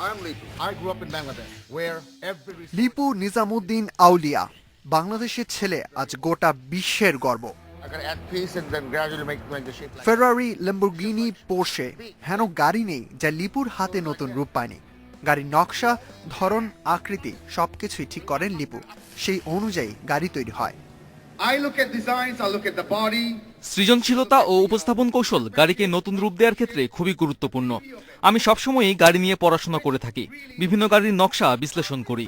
I'm Lipu. I grew up in Bangladesh, where every Lipu Nizamuddin আউলিয়া বাংলাদেশের ছেলে আজ গোটা বিশ্বের গর্ব। I gotta add piece and then gradually make, make the shape like Ferrari Lamborghini Porsche হেন গাড়ি নেই যা লিপুর হাতে নতুন রূপ পায়নি। গাড়ির নকশা ধরন আকৃতি সবকিছুই ঠিক করেন লিপু। সেই অনুযায়ী গাড়ি তৈরি হয়। সৃজনশীলতা ও উপস্থাপন কৌশল গাড়িকে নতুন রূপ দেওয়ার ক্ষেত্রে খুবই গুরুত্বপূর্ণ। আমি সবসময়ই গাড়ি নিয়ে পড়াশোনা করে থাকি। বিভিন্ন গাড়ির নকশা বিশ্লেষণ করি.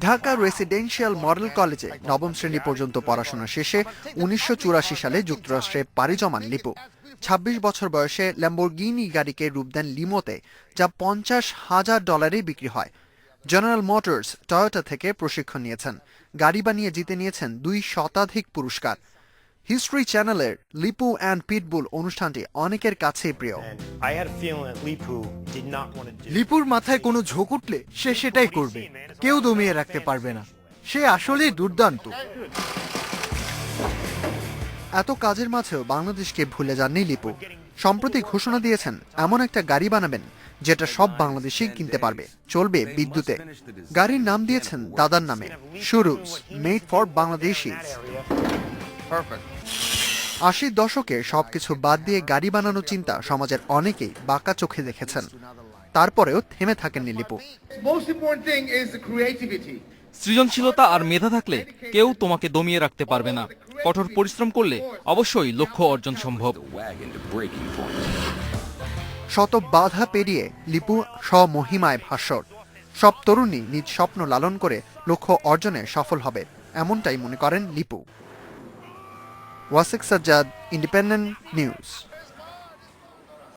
ঢাকা রেসিডেন্সিয়াল মডেল কলেজে নবম শ্রেণি পর্যন্ত পড়াশোনা শেষে উনিশশো চুরাশি সালে যুক্তরাষ্ট্রে পাড়ি জমান লিপু। ২৬ বছর বয়সে ল্যাম্বোর্গিনি গাড়িকে রূপ দেন লিমোতে যা পঞ্চাশ হাজার ডলারে বিক্রি হয়। জেনারেল মোটরস টয়োটা থেকে প্রশিক্ষণ নিয়েছেন। গাড়ি বানিয়ে জিতে নিয়েছেন দুই শতাধিক পুরস্কার। হিস্ট্রি চ্যানেলের লিপু অ্যান্ড পিটবুল অনুষ্ঠানটি অনেকের কাছেই প্রিয়। লিপুর মাথায় কোনো ঝোঁক উঠলে সে সেটাই করবে। কেউ দমিয়ে রাখতে পারবে না। সে আসলেই দুর্দান্ত। এত কাজের মাঝেও বাংলাদেশকে ভুলে যাননি লিপু সম্প্রতি ঘোষণা দিয়েছেন এমন একটা গাড়ি বানাবেন যেটা সব বাংলাদেশি কিনতে পারবে। চলবে বিদ্যুতে। গাড়ির নাম দিয়েছেন দাদার নামে। Suruj made for Bangladeshi. আশির দশকে সবকিছু বাদ দিয়ে গাড়ি বানানোর চিন্তা সমাজের অনেকেই বাঁকা চোখে দেখেছেন। তারপরেও থেমে থাকেননি লিপু. সৃজনশীলতা আর মেধা থাকলে কেউ তোমাকে দমিয়ে রাখতে পারবে না। কঠোর পরিশ্রম করলে অবশ্যই লক্ষ্য অর্জন সম্ভব। শত বাধা পেরিয়ে লিপু স্বমহিমায় ভাস্বর। সব তরুণী নিজ স্বপ্ন লালন করে লক্ষ্য অর্জনে সফল হবে, এমনটাই মনে করেন Lipu. Wasik Sajjad, independent news.